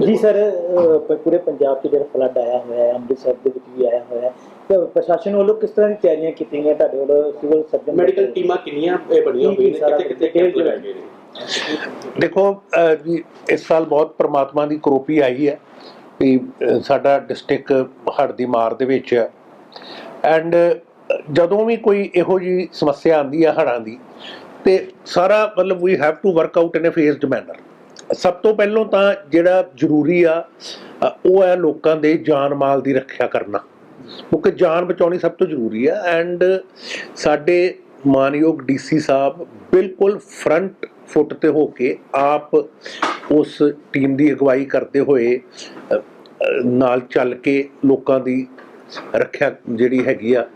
ਜੀ ਸਰ ਪੂਰੇ ਪੰਜਾਬ 'ਚ ਜਿਹੜਾ ਫਲੱਡ ਆਇਆ ਹੋਇਆ ਹੈ ਅੰਮ੍ਰਿਤਸਰ ਦੇ ਵਿੱਚ ਵੀ ਆਇਆ ਹੋਇਆ ਹੈ ਤੇ ਪ੍ਰਸ਼ਾਸਨ ਵੱਲੋਂ ਕਿਸ ਤਰ੍ਹਾਂ ਦੀ ਤਿਆਰੀਆਂ ਕੀਤੀਆਂ ਗਈਆਂ? ਤੁਹਾਡੇ ਵੱਲੋਂ ਸਿਵਲ ਸਰਜਨ ਮੈਡੀਕਲ ਟੀਮਾਂ ਕਿੰਨੀਆਂ ਇਹ ਬਣੀਆਂ ਹੋਈਆਂ ਨੇ? ਕਿੱਥੇ ਕਿੱਥੇ ਕੈਂਪ ਲਗਾਏ ਗਏ ਨੇ? ਦੇਖੋ ਇਸ ਸਾਲ ਬਹੁਤ ਪ੍ਰਮਾਤਮਾ ਦੀ ਕਰੋਪੀ ਆਈ ਹੈ ਵੀ ਸਾਡਾ ਡਿਸਟ੍ਰਿਕਟ ਹੜ੍ਹ ਦੀ ਮਾਰ ਦੇ ਵਿੱਚ ਹੈ। ਐਂਡ ਜਦੋਂ ਵੀ ਕੋਈ ਇਹੋ ਜੀ ਸਮੱਸਿਆ ਆਉਂਦੀ ਹੈ ਹੜ੍ਹਾਂ ਦੀ ਤੇ ਸਾਰਾ ਮਤਲਬ we have to work out in a phased manner ਸਭ ਤੋਂ ਪਹਿਲਾਂ ਤਾਂ ਜਿਹੜਾ ਜ਼ਰੂਰੀ ਆ ਉਹ ਹੈ ਲੋਕਾਂ ਦੇ ਜਾਨ ਮਾਲ ਦੀ ਰੱਖਿਆ ਕਰਨਾ। ਕਿਉਂਕਿ ਜਾਨ ਬਚਾਉਣੀ ਸਭ ਤੋਂ ਜ਼ਰੂਰੀ ਆ। ਐਂਡ ਸਾਡੇ ਮਾਨਯੋਗ ਡੀਸੀ ਸਾਹਿਬ ਬਿਲਕੁਲ ਫਰੰਟ ਫੁੱਟ ਤੇ ਹੋ ਕੇ ਆਪ ਉਸ ਟੀਮ ਦੀ ਅਗਵਾਈ ਕਰਦੇ ਹੋਏ ਨਾਲ ਚੱਲ ਕੇ ਲੋਕਾਂ ਦੀ ਰੱਖਿਆ ਜਿਹੜੀ ਹੈਗੀ ਆ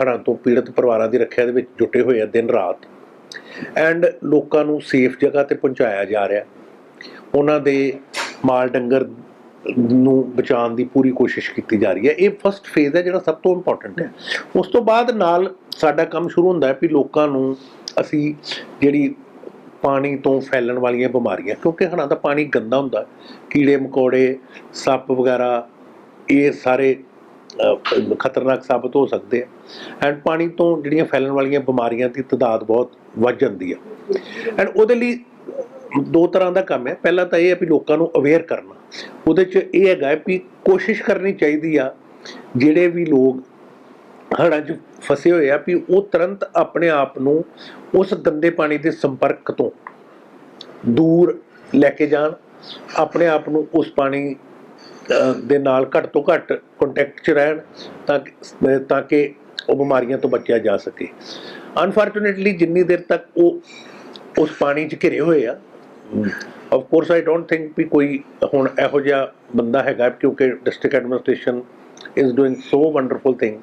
ਹੜ੍ਹਾਂ ਤੋਂ ਪੀੜਤ ਪਰਿਵਾਰਾਂ ਦੀ ਰੱਖਿਆ ਦੇ ਵਿੱਚ ਜੁਟੇ ਹੋਏ ਆ ਦਿਨ ਰਾਤ। ਐਂਡ ਲੋਕਾਂ ਨੂੰ ਸੇਫ ਜਗ੍ਹਾ ਤੇ ਪਹੁੰਚਾਇਆ ਜਾ ਰਿਹਾ। ਉਹਨਾਂ ਦੇ ਮਾਲ ਡੰਗਰ ਨੂੰ ਬਚਾਉਣ ਦੀ ਪੂਰੀ ਕੋਸ਼ਿਸ਼ ਕੀਤੀ ਜਾ ਰਹੀ ਹੈ। ਇਹ ਫਸਟ ਫੇਜ਼ ਹੈ ਜਿਹੜਾ ਸਭ ਤੋਂ ਇੰਪੋਰਟੈਂਟ ਹੈ। ਉਸ ਤੋਂ ਬਾਅਦ ਨਾਲ ਸਾਡਾ ਕੰਮ ਸ਼ੁਰੂ ਹੁੰਦਾ ਹੈ ਵੀ ਲੋਕਾਂ ਨੂੰ ਅਸੀਂ ਜਿਹੜੀ ਪਾਣੀ ਤੋਂ ਫੈਲਣ ਵਾਲੀਆਂ ਬਿਮਾਰੀਆਂ, ਕਿਉਂਕਿ ਹਣਾ ਦਾ ਪਾਣੀ ਗੰਦਾ ਹੁੰਦਾ ਕੀੜੇ ਮਕੌੜੇ, ਸੱਪ ਵਗੈਰਾ, ਇਹ ਸਾਰੇ ਖਤਰਨਾਕ ਸਾਬਤ ਹੋ ਸਕਦੇ ਆ। ਐਂਡ ਪਾਣੀ ਤੋਂ ਜਿਹੜੀਆਂ ਫੈਲਣ ਵਾਲੀਆਂ ਬਿਮਾਰੀਆਂ ਦੀ ਤਦਾਦ ਬਹੁਤ ਵੱਧ ਜਾਂਦੀ ਹੈ। ਐਂਡ ਉਹਦੇ ਲਈ ਦੋ ਤਰ੍ਹਾਂ ਦਾ ਕੰਮ ਹੈ। ਪਹਿਲਾ ਤਾਂ ਇਹ ਹੈ ਵੀ ਲੋਕਾਂ ਨੂੰ ਅਵੇਅਰ ਕਰਨਾ। ਉਹਦੇ 'ਚ ਇਹ ਹੈਗਾ ਵੀ ਕੋਸ਼ਿਸ਼ ਕਰਨੀ ਚਾਹੀਦੀ ਆ, ਜਿਹੜੇ ਵੀ ਲੋਕ ਹੜ੍ਹਾਂ 'ਚ ਫਸੇ ਹੋਏ ਆ ਵੀ ਉਹ ਤੁਰੰਤ ਆਪਣੇ ਆਪ ਨੂੰ ਉਸ ਗੰਦੇ ਪਾਣੀ ਦੇ ਸੰਪਰਕ ਤੋਂ ਦੂਰ ਲੈ ਕੇ ਜਾਣ। ਆਪਣੇ ਆਪ ਨੂੰ ਉਸ ਪਾਣੀ ਦੇ ਨਾਲ ਘੱਟ ਤੋਂ ਘੱਟ ਕੰਟੈਕਟ 'ਚ ਰਹਿਣ ਤਾਂ ਕਿ- ਤਾਂ ਕਿ ਉਹ ਬਿਮਾਰੀਆਂ ਤੋਂ ਬਚਿਆ ਜਾ ਸਕੇ। ਅਨਫੋਰਚੂਨੇਟਲੀ ਜਿੰਨੀ ਦੇਰ ਤੱਕ ਉਹ, ਉਸ ਪਾਣੀ 'ਚ ਘਿਰੇ ਹੋਏ ਆ of course I don't think ਵੀ ਕੋਈ ਹੁਣ ਇਹੋ ਜਿਹਾ ਬੰਦਾ ਹੈਗਾ, ਕਿਉਂਕਿ district administration is doing so wonderful thing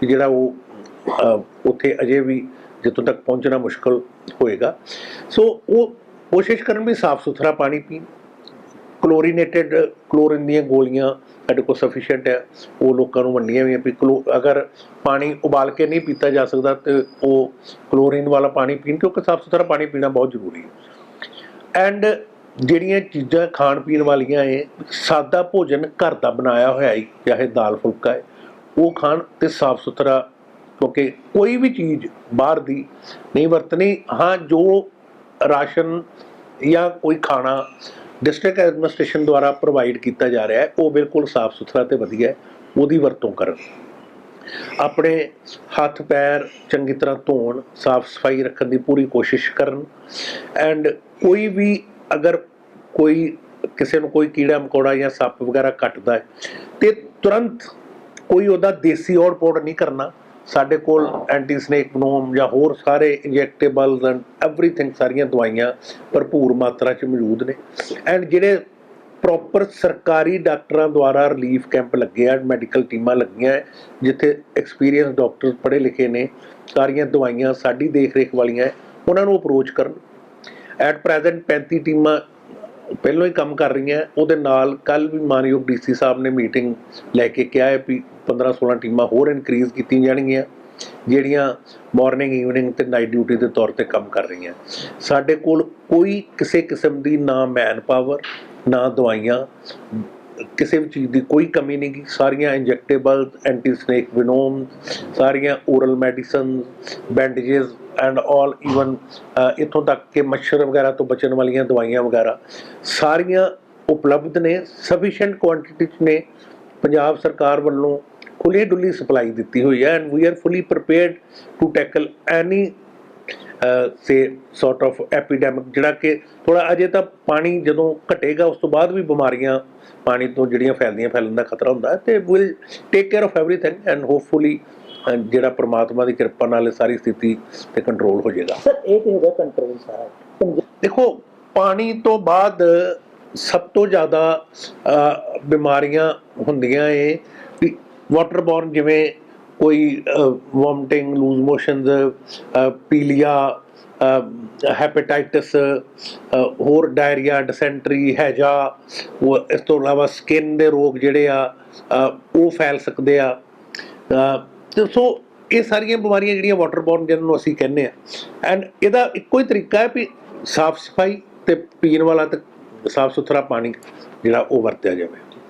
ਕਿ ਜਿਹੜਾ ਉਹ ਉੱਥੇ ਅਜੇ ਵੀ ਜਿੱਥੋਂ ਤੱਕ ਪਹੁੰਚਣਾ ਮੁਸ਼ਕਲ ਹੋਏਗਾ। ਸੋ ਉਹ ਕੋਸ਼ਿਸ਼ ਕਰਨ ਵੀ ਸਾਫ਼ ਸੁਥਰਾ ਪਾਣੀ ਪੀਣ। ਕਲੋਰੀਨੇਟਡ ਕਲੋਰੀਨ ਦੀਆਂ ਗੋਲੀਆਂ ਸਾਡੇ ਕੋਲ ਸਫੀਸ਼ੀਐਂਟ ਹੈ। ਉਹ ਲੋਕਾਂ ਨੂੰ ਵੰਡੀਆਂ ਵੀ ਵੀ ਕਲੋ ਅਗਰ ਪਾਣੀ ਉਬਾਲ ਕੇ ਨਹੀਂ ਪੀਤਾ ਜਾ ਸਕਦਾ ਤੇ ਉਹ ਕਲੋਰੀਨ ਵਾਲਾ ਪਾਣੀ ਪੀਣ, ਕਿਉਂਕਿ ਸਾਫ਼ ਸੁਥਰਾ ਪਾਣੀ ਪੀਣਾ ਬਹੁਤ ਜ਼ਰੂਰੀ ਹੈ। ਐਂਡ ਜਿਹੜੀਆਂ ਚੀਜ਼ਾਂ ਖਾਣ ਪੀਣ ਵਾਲੀਆਂ ਏ ਸਾਦਾ ਭੋਜਨ ਘਰ ਦਾ ਬਣਾਇਆ ਹੋਇਆ ਏ ਚਾਹੇ ਦਾਲ ਫੁਲਕਾ ਹੈ ਉਹ ਖਾਣ ਤੇ ਸਾਫ਼ ਸੁਥਰਾ, ਕਿਉਂਕਿ ਕੋਈ ਵੀ ਚੀਜ਼ ਬਾਹਰ ਦੀ ਨਹੀਂ ਵਰਤਣੀ, ਹਾਂ, ਜੋ ਰਾਸ਼ਨ ਜਾਂ ਕੋਈ ਖਾਣਾ ਡਿਸਟ੍ਰਿਕਟ ਐਡਮਿਨਿਸਟ੍ਰੇਸ਼ਨ ਦੁਆਰਾ ਪ੍ਰੋਵਾਈਡ ਕੀਤਾ ਜਾ ਰਿਹਾ ਹੈ ਉਹ ਬਿਲਕੁਲ ਸਾਫ਼ ਸੁਥਰਾ ਤੇ ਵਧੀਆ ਹੈ ਉਹਦੀ ਵਰਤੋਂ ਕਰਨ। ਆਪਣੇ ਹੱਥ ਪੈਰ ਚੰਗੀ ਤਰ੍ਹਾਂ ਧੋਣ, ਸਾਫ਼ ਸਫ਼ਾਈ ਰੱਖਣ ਦੀ ਪੂਰੀ ਕੋਸ਼ਿਸ਼ ਕਰਨ, ਐਂਡ ਕੋਈ ਵੀ ਅਗਰ ਕੋਈ ਕਿਸੇ ਨੂੰ ਕੋਈ ਕੀੜਾ ਮਕੌੜਾ ਜਾਂ ਸੱਪ ਵਗੈਰਾ ਕੱਟਦਾ ਹੈ, ਤੇ ਤੁਰੰਤ ਕੋਈ ਉਹਦਾ ਦੇਸੀ ਔੜ ਪੌੜ ਨਹੀਂ ਕਰਨਾ। ਸਾਡੇ ਕੋਲ ਐਂਟੀ ਸਨੇਕ ਵਨੋਮ ਜਾਂ ਹੋਰ ਸਾਰੇ ਇੰਜੈਕਟੇਬਲਸ ਐਂਡ ਐਵਰੀਥਿੰਗ ਸਾਰੀਆਂ ਦਵਾਈਆਂ ਭਰਪੂਰ ਮਾਤਰਾ 'ਚ ਮੌਜੂਦ ਨੇ। ਐਂਡ ਜਿਹੜੇ ਪ੍ਰੋਪਰ ਸਰਕਾਰੀ ਡਾਕਟਰਾਂ ਦੁਆਰਾ ਰਿਲੀਫ ਕੈਂਪ ਲੱਗੇ ਆ ਮੈਡੀਕਲ ਟੀਮਾਂ ਲੱਗੀਆਂ ਜਿੱਥੇ ਐਕਸਪੀਰੀਅੰਸ ਡਾਕਟਰ ਪੜ੍ਹੇ ਲਿਖੇ ਨੇ, ਸਾਰੀਆਂ ਦਵਾਈਆਂ ਸਾਡੀ ਦੇਖ ਰੇਖ ਵਾਲੀਆਂ ਉਹਨਾਂ ਨੂੰ ਅਪਰੋਚ ਕਰਨ। ਐਟ ਪ੍ਰੈਜ਼ੈਂਟ 35 ਟੀਮਾਂ ਪਹਿਲਾਂ ਹੀ ਕੰਮ ਕਰ ਰਹੀਆਂ। ਉਹਦੇ ਨਾਲ ਕੱਲ ਵੀ ਮਾਨਯੋਗ ਡੀਸੀ ਸਾਹਿਬ ਨੇ ਮੀਟਿੰਗ ਲੈ ਕੇ ਕਿਹਾ ਹੈ ਵੀ 15 16 ਟੀਮਾਂ ਹੋਰ ਇਨਕਰੀਜ਼ ਕੀਤੀਆਂ ਜਾਣਗੀਆਂ, ਜਿਹੜੀਆਂ ਮਾਰਨਿੰਗ ਈਵਨਿੰਗ ਤੇ ਨਾਈਟ ਡਿਊਟੀ ਦੇ ਤੌਰ ਤੇ ਕੰਮ ਕਰ ਰਹੀਆਂ। ਸਾਡੇ ਕੋਲ ਕੋਈ ਕਿਸੇ ਕਿਸਮ ਦੀ ਨਾ ਮੈਨ ਪਾਵਰ ਨਾ ਦਵਾਈਆਂ ਕਿਸੇ ਵੀ ਚੀਜ਼ ਦੀ ਕੋਈ ਕਮੀ ਨਹੀਂ ਗੀ। ਸਾਰੀਆਂ ਇੰਜੈਕਟੇਬਲ ਐਂਟੀ ਸਨੇਕ ਵਿਨੋਮ ਸਾਰੀਆਂ oral medicine bandages and all even ਇਥੋਂ ਤੱਕ ਕਿ ਮੱਛਰ ਵਗੈਰਾ ਤੋਂ ਬਚਣ ਵਾਲੀਆਂ ਦਵਾਈਆਂ ਵਗੈਰਾ, ਸਾਰੀਆਂ ਉਪਲਬਧ ਨੇ ਸਫੀਸ਼ੀਐਂਟ ਕੁਆਂਟੀਟੀ ਚ ਨੇ। ਪੰਜਾਬ ਸਰਕਾਰ ਵੱਲੋਂ ਖੁੱਲੀ ਡੁੱਲੀ ਸਪਲਾਈ ਦਿੱਤੀ ਹੋਈ ਹੈ and we are fully prepared to tackle any say sort of epidemic ਜਿਹੜਾ ਕਿ ਥੋੜਾ ਅਜੇ ਤਾਂ ਪਾਣੀ ਜਦੋਂ ਘਟੇਗਾ ਉਸ ਤੋਂ ਬਾਅਦ ਵੀ ਬਿਮਾਰੀਆਂ ਪਾਣੀ ਤੋਂ ਜਿਹੜੀਆਂ ਫੈਲਦੀਆਂ ਫੈਲਣ ਦਾ ਖਤਰਾ ਹੁੰਦਾ ਤੇ will take care of everything and hopefully ਜਿਹੜਾ ਪ੍ਰਮਾਤਮਾ ਦੀ ਕਿਰਪਾ ਨਾਲ ਇਹ ਸਾਰੀ ਸਥਿਤੀ ਤੇ ਕੰਟਰੋਲ ਹੋ ਜਾਏਗਾ। ਸਰ ਇਹ ਤੇ ਹੋ ਗਿਆ ਕੰਟਰੋਲ ਸਾਰਾ। ਦੇਖੋ ਪਾਣੀ ਤੋਂ ਬਾਅਦ ਸਭ ਤੋਂ ਜ਼ਿਆਦਾ ਬਿਮਾਰੀਆਂ ਹੁੰਦੀਆਂ ਏ ਵੀ ਵਾਟਰਬੋਰਨ ਜਿਵੇਂ ਕੋਈ ਵੋਮਟਿੰਗ ਲੂਜ਼ ਮੋਸ਼ਨਸ ਪੀਲੀਆ ਹੈਪੇਟਾਈਟਸ ਹੋਰ ਡਾਇਰੀਆ ਡਿਸੈਂਟਰੀ ਹੈਜਾ ਇਸ ਤੋਂ ਇਲਾਵਾ ਸਕਿਨ ਦੇ ਰੋਗ ਜਿਹੜੇ ਆ ਉਹ ਫੈਲ ਸਕਦੇ ਆ। ਸੋ ਇਹ ਸਾਰੀਆਂ ਬਿਮਾਰੀਆਂ ਜਿਹੜੀਆਂ ਵਾਟਰਬੋਰਨ ਜਿਹਨਾਂ ਨੂੰ ਅਸੀਂ ਕਹਿੰਦੇ ਆ। ਐਂਡ ਇਹਦਾ ਇੱਕੋ ਹੀ ਤਰੀਕਾ ਹੈ ਵੀ ਸਾਫ਼ ਸਫ਼ਾਈ ਤੇ ਪੀਣ ਵਾਲਾ ਤੇ ਸਾਫ਼ ਸੁਥਰਾ ਪਾਣੀ ਜਿਹੜਾ ਉਹ ਵਰਤਿਆ ਜਾਵੇ।